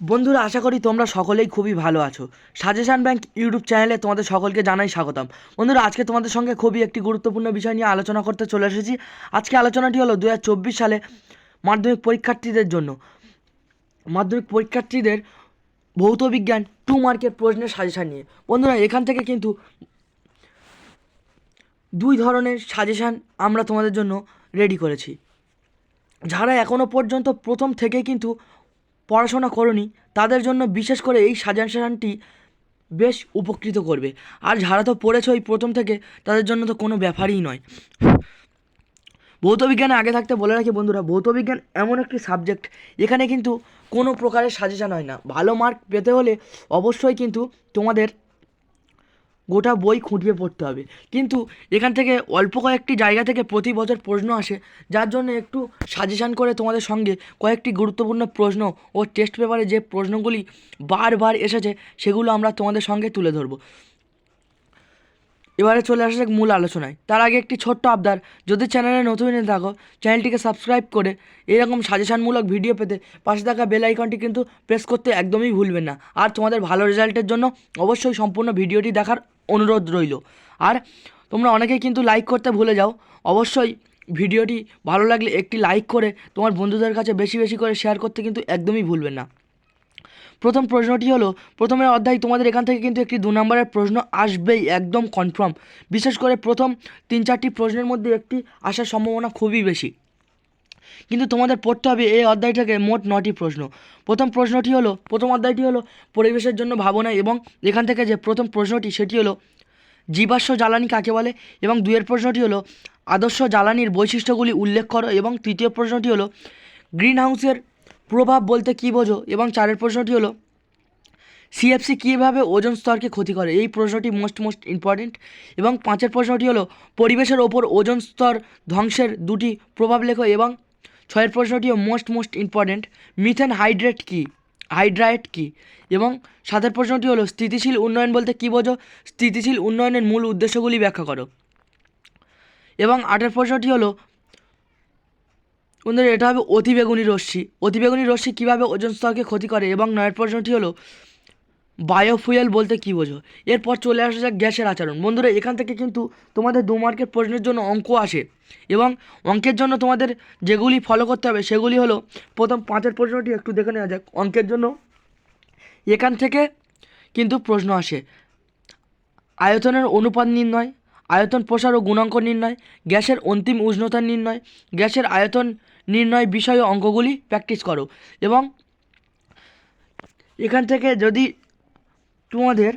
বন্ধুরা, আশা করি তোমরা সকলেই খুবই ভালো আছো। সাজেশান ব্যাংক ইউটিউব চ্যানেলে তোমাদের সকলকে জানাই স্বাগতম। বন্ধুরা, আজকে তোমাদের সঙ্গে খুবই একটি গুরুত্বপূর্ণ বিষয় নিয়ে আলোচনা করতে চলে এসেছি। আজকে আলোচনাটি হলো দু হাজার চব্বিশ সালে মাধ্যমিক পরীক্ষার্থীদের জন্য। মাধ্যমিক পরীক্ষার্থীদের ভৌত বিজ্ঞান টু মার্কের প্রশ্নের সাজেশান নিয়ে। বন্ধুরা, এখান থেকে কিন্তু দুই ধরনের সাজেশান আমরা তোমাদের জন্য রেডি করেছি। যারা এখনও পর্যন্ত প্রথম থেকেই কিন্তু পড়াশোনা করনি, তাদের জন্য বিশেষ করে এই সাজান সাজানটি বেশ উপকৃত করবে। আর যারা তো পড়েছে ওই প্রথম থেকে, তাদের জন্য তো কোনো ব্যাপারই নয়। ভৌতবিজ্ঞানে আগে থাকতে বলে রাখি বন্ধুরা, ভৌতবিজ্ঞান এমন একটি সাবজেক্ট, এখানে কিন্তু কোনো প্রকারের সাজেশান হয় না। ভালো মার্ক পেতে হলে অবশ্যই কিন্তু তোমাদের গোটা বই খুঁটবে পড়তে হবে। কিন্তু এখান থেকে অল্প কয়েকটি জায়গা থেকে প্রতি বছর প্রশ্ন আসে, যার জন্য একটু সাজেশান করে তোমাদের সঙ্গে কয়েকটি গুরুত্বপূর্ণ প্রশ্ন ও টেস্ট পেপারে যে প্রশ্নগুলি বারবার এসেছে, সেগুলো আমরা তোমাদের সঙ্গে তুলে ধরবো। এবারে চলে আসা যাক মূল আলোচনায়। তার আগে একটি ছোট্ট আবদার। যদি চ্যানেলে নতুন এনে থাকো, চ্যানেলটিকে সাবস্ক্রাইব করে এরকম সাজেশানমূলক ভিডিও পেতে পাশে থাকা বেল আইকনটি কিন্তু প্রেস করতে একদমই ভুলবেন না। আর তোমাদের ভালো রেজাল্টের জন্য অবশ্যই সম্পূর্ণ ভিডিওটি দেখার অনুরোধ রইল। আর তোমরা অনেকেই কিন্তু লাইক করতে ভুলে যাও। অবশ্যই ভিডিওটি ভালো লাগলে একটি লাইক করে তোমার বন্ধুদের কাছে বেশি বেশি করে শেয়ার করতে কিন্তু একদমই ভুলবেন না। প্রথম প্রশ্নটি হলো, প্রথমের অধ্যায় তোমাদের এখান থেকে কিন্তু একটি দু নম্বরের প্রশ্ন আসবেই, একদম কনফার্ম বিশেষ করে প্রথম তিন চারটি প্রশ্নের মধ্যে একটি আসার সম্ভাবনা খুবই বেশি। কিন্তু তোমাদের পড়তে হবে এই অধ্যায় থেকে মোট নটি প্রশ্ন। প্রথম প্রশ্নটি হলো, প্রথম অধ্যায়টি হলো পরিবেশের জন্য ভাবনা এবং এখান থেকে যে প্রথম প্রশ্নটি, সেটি হলো জীবাশ্ম জ্বালানি কাকে বলে? এবং দুয়ের প্রশ্নটি হলো, আদর্শ জ্বালানির বৈশিষ্ট্যগুলি উল্লেখ করো এবং তৃতীয় প্রশ্নটি হলো গ্রিন হাউসের প্রভাব বলতে কী বোঝো? এবং চারের প্রশ্নটি হলো সিএফসি কীভাবে ওজন স্তরকে ক্ষতি করে? এই প্রশ্নটি মোস্ট মোস্ট ইম্পর্টেন্ট এবং পাঁচের প্রশ্নটি হলো, পরিবেশের ওপর ওজন স্তর ধ্বংসের দুটি প্রভাব লেখো। এবং ছয়ের প্রশ্নটিও most most important methane hydrate কী? হাইড্রাইট কী? এবং সাতের প্রশ্নটি হলো, স্থিতিশীল উন্নয়ন বলতে কী বোঝো? স্থিতিশীল উন্নয়নের মূল উদ্দেশ্যগুলি ব্যাখ্যা করো। এবং আটের প্রশ্নটি হলো বন্ধুরা এটা হবে অতিবেগুনি রশ্মি। অতিবেগুনি রশ্মি কীভাবে ওজন স্তরকে ক্ষতি করে এবং নয়ের প্রশ্নটি হলো বায়োফুয়েল বলতে কী বোঝো? এরপর চলে আসা যাক গ্যাসের আচরণ। বন্ধুরা, এখান থেকে কিন্তু তোমাদের দু মার্কের প্রশ্নের জন্য অঙ্ক আসে এবং অঙ্কের জন্য তোমাদের যেগুলি ফলো করতে হবে সেগুলি হলো প্রথম পাঁচের প্রশ্নটি একটু দেখে নেওয়া যাক। অঙ্কের জন্য এখান থেকে কিন্তু প্রশ্ন আসে। আয়তনের অনুপাত নির্ণয় আয়তন প্রসার ও গুণাঙ্ক নির্ণয়, গ্যাসের অন্তিম উষ্ণতা নির্ণয়, গ্যাসের আয়তন নির্ণয় বিষয়ে অঙ্কগুলি প্র্যাকটিস করো এবং এখান থেকে যদি তোমাদের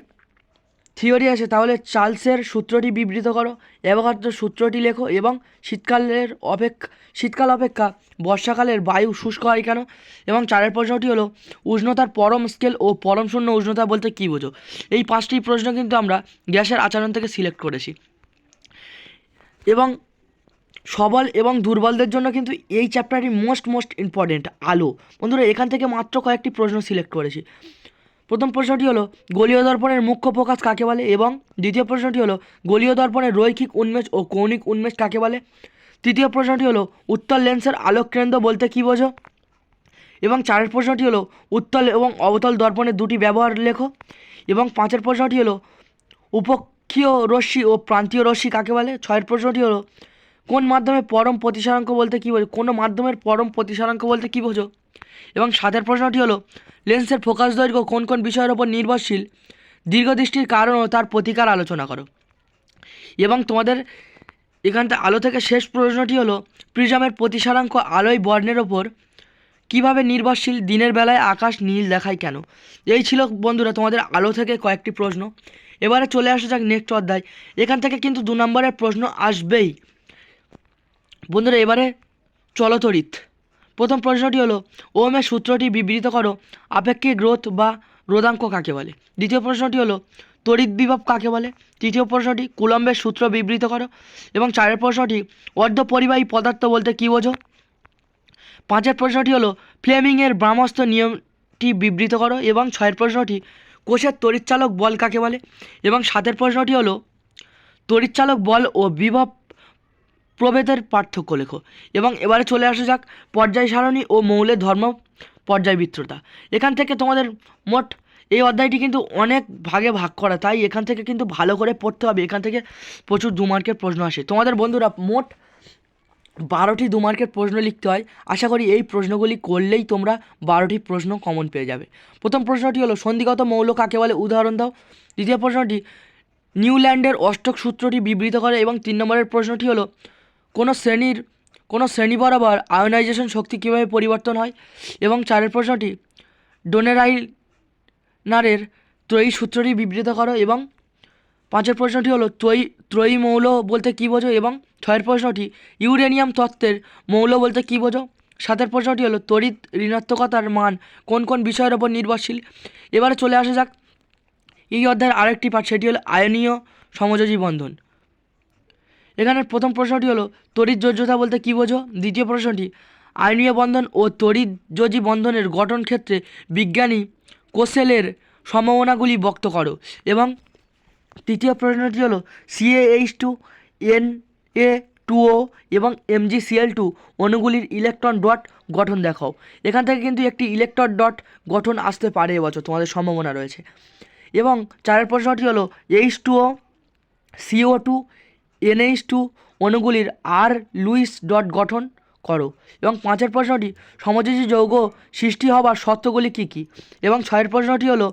থিওরি আসে তাহলে চার্লসের সূত্রটি বিবৃত করো অ্যাভোগাড্রোর সূত্রটি লেখো এবং শীতকালের অপেক্ষা শীতকাল অপেক্ষা বর্ষাকালের বায়ু শুষ্ক হয় কেন? এবং চারের প্রশ্নটি হলো, উষ্ণতার পরম স্কেল ও পরম শূন্য উষ্ণতা বলতে কী বোঝো? এই পাঁচটি প্রশ্ন কিন্তু আমরা গ্যাসের আচরণ থেকে সিলেক্ট করেছি। এবং সবল এবং দুর্বলদের জন্য কিন্তু এই চ্যাপ্টারটি মোস্ট মোস্ট ইম্পর্টেন্ট আলো। বন্ধুরা, এখান থেকে মাত্র কয়েকটি প্রশ্ন সিলেক্ট করেছি। প্রথম প্রশ্নটি হলো, গলীয় দর্পণের মুখ্য প্রকাশ কাকে বলে? এবং দ্বিতীয় প্রশ্নটি হলো, গলীয় দর্পণের রৈখিক উন্মেষ ও কৌণিক উন্মেষ কাকে বলে? তৃতীয় প্রশ্নটি হলো, উত্তল লেন্সের আলোক কেন্দ্র বলতে কী বোঝো? এবং চারের প্রশ্নটি হলো, উত্তল এবং অবতল দর্পণের দুটি ব্যবহার লেখো। এবং পাঁচের প্রশ্নটি হলো উপক্ষীয় রশ্মি ও প্রান্তীয় রশ্মি কাকে বলে? ছয়ের প্রশ্নটি হলো, কোন মাধ্যমে পরম প্রতিসারাঙ্ক বলতে কী বোঝো? কোনো মাধ্যমের পরম প্রতিসারাঙ্ক বলতে কী বোঝো? এবং সাতের প্রশ্নটি হলো, লেন্সের ফোকাস দৈর্ঘ্য কোন কোন বিষয়ের ওপর নির্ভরশীল? দীর্ঘদৃষ্টির কারণ ও তার প্রতিকার আলোচনা করো। এবং তোমাদের এখানটা আলো থেকে শেষ প্রশ্নটি হলো, প্রিজমের প্রতিসারাঙ্ক আলোয় বর্ণের ওপর কীভাবে নির্ভরশীল দিনের বেলায় আকাশ নীল দেখায় কেন? এই ছিল বন্ধুরা তোমাদের আলো থেকে কয়েকটি প্রশ্ন। এবারে চলে আসা যাক নেক্সট অধ্যায়। এখান থেকে কিন্তু দু নম্বরের প্রশ্ন আসবেই। বন্ধুরা, এবারে চলতরিত। প্রথম প্রশ্নটি হলো ওমের সূত্রটি বিবৃত করো, আপেক্ষিক গ্রোথ বা রোধাঙ্ক কাকে বলে? দ্বিতীয় প্রশ্নটি হলো, তড়িৎ বিভব কাকে বলে? তৃতীয় প্রশ্নটি, কুলম্বের সূত্র বিবৃত করো। এবং চারের প্রশ্নটি অর্ধ পরিবাহী পদার্থ বলতে কী বোঝো? পাঁচের প্রশ্নটি হলো, ফ্লেমিংয়ের ব্রাহ্মস্ত্র নিয়মটি বিবৃত করো। এবং ছয়ের প্রশ্নটি কোষের তড়িৎচালক বল কাকে বলে? এবং সাতের প্রশ্নটি হলো, তড়িৎচালক বল ও বিভব প্রভেদের পার্থক্য লেখো। এবং এবারে চলে আসা যাক পর্যায় সারণী ও মৌলের ধর্ম পর্যায়বৃত্ততা এখান থেকে তোমাদের মোট এই অধ্যায়টি কিন্তু অনেক ভাগে ভাগ করা, তাই এখান থেকে কিন্তু ভালো করে পড়তে হবে। এখান থেকে প্রচুর দু মার্কের প্রশ্ন আসে। তোমাদের বন্ধুরা, মোট বারোটি দু মার্কের প্রশ্ন লিখতে হয়। আশা করি এই প্রশ্নগুলি করলেই তোমরা বারোটি প্রশ্ন কমন পেয়ে যাবে। প্রথম প্রশ্নটি হলো, সন্ধিগত মৌল কাকে বলে? উদাহরণ দাও। দ্বিতীয় প্রশ্নটি, নিউল্যান্ডের অষ্টক সূত্রটি বিবৃত করে এবং তিন নম্বরের প্রশ্নটি হলো, কোনো শ্রেণির, কোনো শ্রেণি বরাবর আয়নাইজেশন শক্তি কীভাবে পরিবর্তন হয়? এবং চারের প্রশ্নটি ডোনেরাইনারের ত্রয়ী সূত্রটি বিবৃত করো এবং পাঁচের প্রশ্নটি হলো ত্রয়ী ত্রয়ী মৌল বলতে কী বোঝো এবং ছয়ের প্রশ্নটি ইউরেনিয়াম তত্ত্বের মৌল বলতে কী বোঝো? সাতের প্রশ্নটি হলো তড়িৎ ঋণাত্মকতার মান কোন কোন বিষয়ের ওপর নির্ভরশীল? এবারে চলে আসা যাক এই অধ্যায়ের আরেকটি পার্ট সেটি হলো আয়নীয় সমযোজী বন্ধন। এখানের প্রথম প্রশ্নটি হলো তড়িৎ যোজ্যতা বলতে কী বোঝো? দ্বিতীয় প্রশ্নটি, আয়নীয় বন্ধন ও তড়িৎ যোজী বন্ধনের গঠন ক্ষেত্রে বিজ্ঞানী কোসেলের সম্ভাবনাগুলি ব্যক্ত করো এবং তৃতীয় প্রশ্নটি হলো CAH two N A two O এবং এমজিসিএল টু অণুগুলির ইলেকট্রন ডট গঠন দেখাও। এখান থেকে কিন্তু একটি ইলেকট্রন ডট গঠন আসতে পারে এবছর, তোমাদের সম্ভাবনা রয়েছে। এবং চারের প্রশ্নটি হলো H two O CO two NH two অণুগুলির আর লুইস ডট গঠন করো। এবং পাঁচের প্রশ্নটি, সমযোজী যৌগ সৃষ্টি হবার শর্তগুলি কী কী? এবং ছয়ের প্রশ্নটি হলো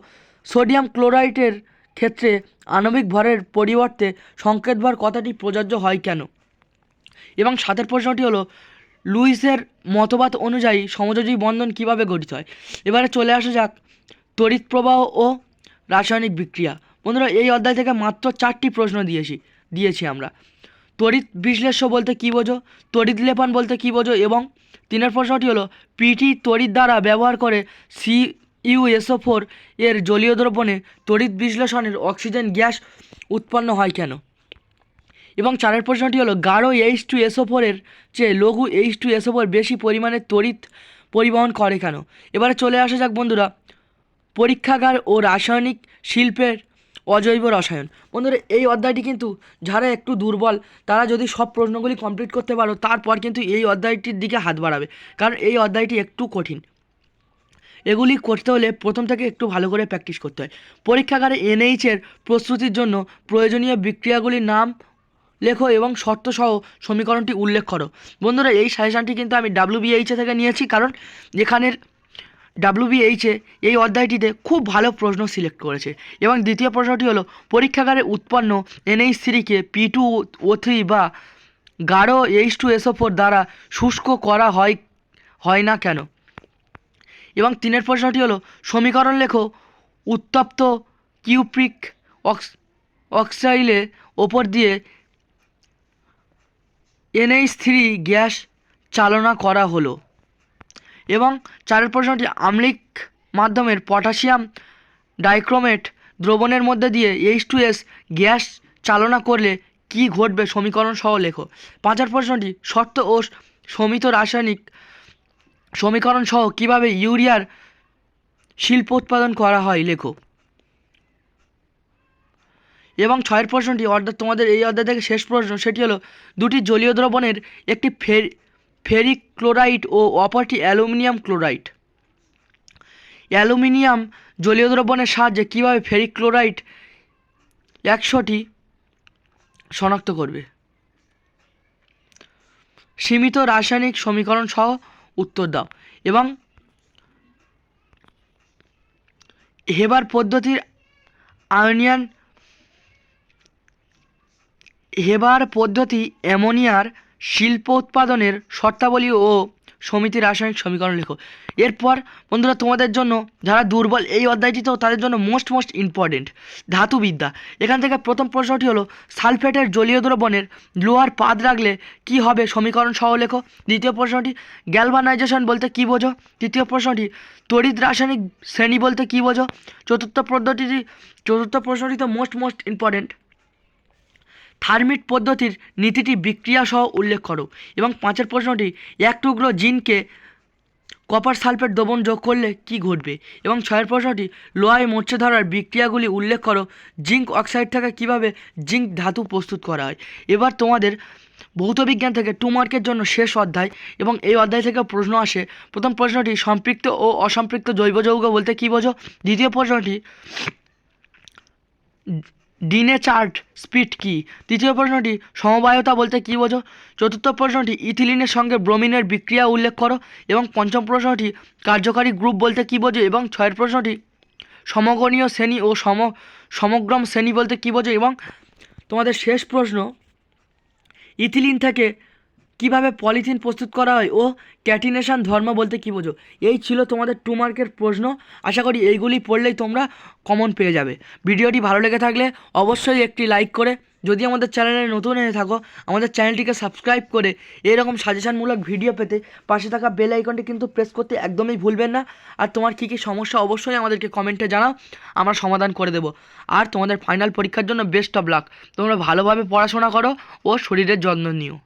সোডিয়াম ক্লোরাইডের ক্ষেত্রে আণবিক ভরের পরিবর্তে সংকেত ভর কথাটি প্রযোজ্য হয় কেন? এবং সাতের প্রশ্নটি হলো, লুইসের মতবাদ অনুযায়ী সমযোজী বন্ধন কীভাবে গঠিত হয়? এবারে চলে আসা যাক তড়িৎ প্রবাহ ও রাসায়নিক বিক্রিয়া। বন্ধুরা, এই অধ্যায় থেকে মাত্র চারটি প্রশ্ন দিয়েছি দিয়েছি আমরা। তড়িৎ বিশ্লেষ্য বলতে কী বোঝো? তড়িৎ লেপন বলতে কী বোঝো? এবং তিনের প্রশ্নটি হলো, পিটি তড়িৎ দ্বারা ব্যবহার করে সি ইউএসও ফোর এর জলীয় দ্রবণে তড়িৎ বিশ্লেষণের অক্সিজেন গ্যাস উৎপন্ন হয় কেন? এবং চারের প্রশ্নটি হলো, গাঢ় এইচ টু এসও ফোরের চেয়ে লঘু এইচ টু এসও ফোর বেশি পরিমাণে তড়িৎ পরিবহন করে কেন? এবারে চলে আসা যাক বন্ধুরা, পরীক্ষাগার ও রাসায়নিক শিল্পের অজৈব রসায়ন। বন্ধুরা, এই অধ্যায়টি কিন্তু যারা একটু দুর্বল, তারা যদি সব প্রশ্নগুলি কমপ্লিট করতে পারো, তারপর কিন্তু এই অধ্যায়টির দিকে হাত বাড়াবে। কারণ এই অধ্যায়টি একটু কঠিন। এগুলি করতে হলে প্রথম থেকে একটু ভালো করে প্র্যাকটিস করতে হয়। পরীক্ষাগারে এনএইচের প্রস্তুতির জন্য প্রয়োজনীয় বিক্রিয়াগুলির নাম লেখো এবং শর্তসহ সমীকরণটি উল্লেখ করো। বন্ধুরা, এই সাজেশানটি কিন্তু আমি ডাব্লিউবিএইচে থেকে নিয়েছি কারণ এখানের ডাব্লিউবিএইচে এই অধ্যায়টিতে খুব ভালো প্রশ্ন সিলেক্ট করেছে। এবং দ্বিতীয় প্রশ্নটি হলো, পরীক্ষাগারে উৎপন্ন এনএইচ থ্রিকে পি টু ও থ্রি বা গাঢ় এইচ টু এসও ফোর দ্বারা শুষ্ক করা হয় হয় না কেন? এবং তিনের প্রশ্নটি হলো, সমীকরণ লেখো, উত্তপ্ত কিউপ্রিক অক্স অক্সাইলের ওপর দিয়ে এনএইচ থ্রি গ্যাস চালনা করা হলো। এবং চারের প্রশ্নটি, আম্লিক মাধ্যমের পটাশিয়াম ডাইক্রোমেট দ্রবণের মধ্যে দিয়ে এইচ টু এস গ্যাস চালনা করলে কি ঘটবে, সমীকরণ সহ লেখো। পাঁচের প্রশ্নটি, শর্ত ও সমিত রাসায়নিক সমীকরণ সহ কীভাবে ইউরিয়ার শিল্প উৎপাদন করা হয়, লেখো। এবং ছয়ের প্রশ্নটি, অর্থাৎ তোমাদের এই অধ্যায় থেকে শেষ প্রশ্ন, সেটি হলো, দুটি জলীয় দ্রবণের একটি ফের ফেরিক ক্লোরাইড ও অপরটি অ্যালুমিনিয়াম ক্লোরাইড। অ্যালুমিনিয়াম জলীয় দ্রবণের সাহায্যে কীভাবে ফেরিক ক্লোরাইড একশোটি শনাক্ত করবে? সীমিত রাসায়নিক সমীকরণ সহ উত্তর দাও। এবং হেবার পদ্ধতির আয়নিয়ান হেবার পদ্ধতি অ্যামোনিয়ার শিল্প উৎপাদনের শর্তাবলী ও সমিতি রাসায়নিক সমীকরণ লেখো। এরপর বন্ধুরা, তোমাদের জন্য যারা দুর্বল এই অধ্যায়টি তো তাদের জন্য মোস্ট মোস্ট ইম্পর্টেন্ট ধাতুবিদ্যা। এখান থেকে প্রথম প্রশ্নটি হলো, সালফেটের জলীয় দ্রবণের লোহার পাদ রাখলে কি হবে? সমীকরণ সহ লেখো। দ্বিতীয় প্রশ্নটি গ্যালভানাইজেশন বলতে কী বোঝো? তৃতীয় প্রশ্নটি, তড়িৎ রাসায়নিক শ্রেণি বলতে কী বোঝো? চতুর্থ পদ্ধতিটি, চতুর্থ প্রশ্নটি তো মোস্ট মোস্ট ইম্পর্টেন্ট থার্মিট পদ্ধতির নীতিটি বিক্রিয়া সহ উল্লেখ করো। এবং পাঁচের প্রশ্নটি, এক টুকরো জিনকে কপার সালফেট দ্রবণ যোগ করলে কি ঘটবে? এবং ছয়ের প্রশ্নটি, লোহায় মরচে ধরার বিক্রিয়াগুলি উল্লেখ করো, জিঙ্ক অক্সাইড থেকে কীভাবে জিঙ্ক ধাতু প্রস্তুত করা হয়? এবার তোমাদের ভৌত বিজ্ঞান থেকে টু মার্কের জন্য শেষ অধ্যায়, এবং এই অধ্যায় থেকে প্রশ্ন আসে। প্রথম প্রশ্নটি, সম্পৃক্ত ও অসম্পৃক্ত জৈব যৌগ বলতে কী বোঝো? দ্বিতীয় প্রশ্নটি ডিনে চার্ট, স্পিড কি? তৃতীয় প্রশ্নটি, সমবায়তা বলতে কী বোঝো? চতুর্থ প্রশ্নটি, ইথিলিনের সঙ্গে ব্রোমিনের বিক্রিয়া উল্লেখ করো। এবং পঞ্চম প্রশ্নটি, কার্যকারী গ্রুপ বলতে কী বোঝো? এবং ছয়ের প্রশ্নটি, সমগণীয় শ্রেণি ও সম, সমগ্রম শ্রেণি বলতে কী বোঝো? এবং তোমাদের শেষ প্রশ্ন, ইথিলিন থেকে কীভাবে পলিথিন প্রস্তুত করা হয়? ও ক্যাটিনেশন ধর্ম বলতে কী বোঝো? এই ছিল তোমাদের টু মার্কের প্রশ্ন। আশা করি এইগুলি পড়লেই তোমরা কমন পেয়ে যাবে। ভিডিওটি ভালো লেগে থাকলে অবশ্যই একটি লাইক করে। যদি আমাদের চ্যানেলে নতুন হয়ে থাকো, আমাদের চ্যানেলটিকে সাবস্ক্রাইব করে এরকম সাজেশনমূলক ভিডিও পেতে পাশে থাকা বেল আইকনটি কিন্তু প্রেস করতে একদমই ভুলবেন না। আর তোমার কী কী সমস্যা, অবশ্যই আমাদেরকে কমেন্টে জানাও। আমরা সমাধান করে দেবো। আর তোমাদের ফাইনাল পরীক্ষার জন্য বেস্ট অফ লাক তোমরা ভালোভাবে পড়াশোনা করো ও শরীরের যত্ন নিও।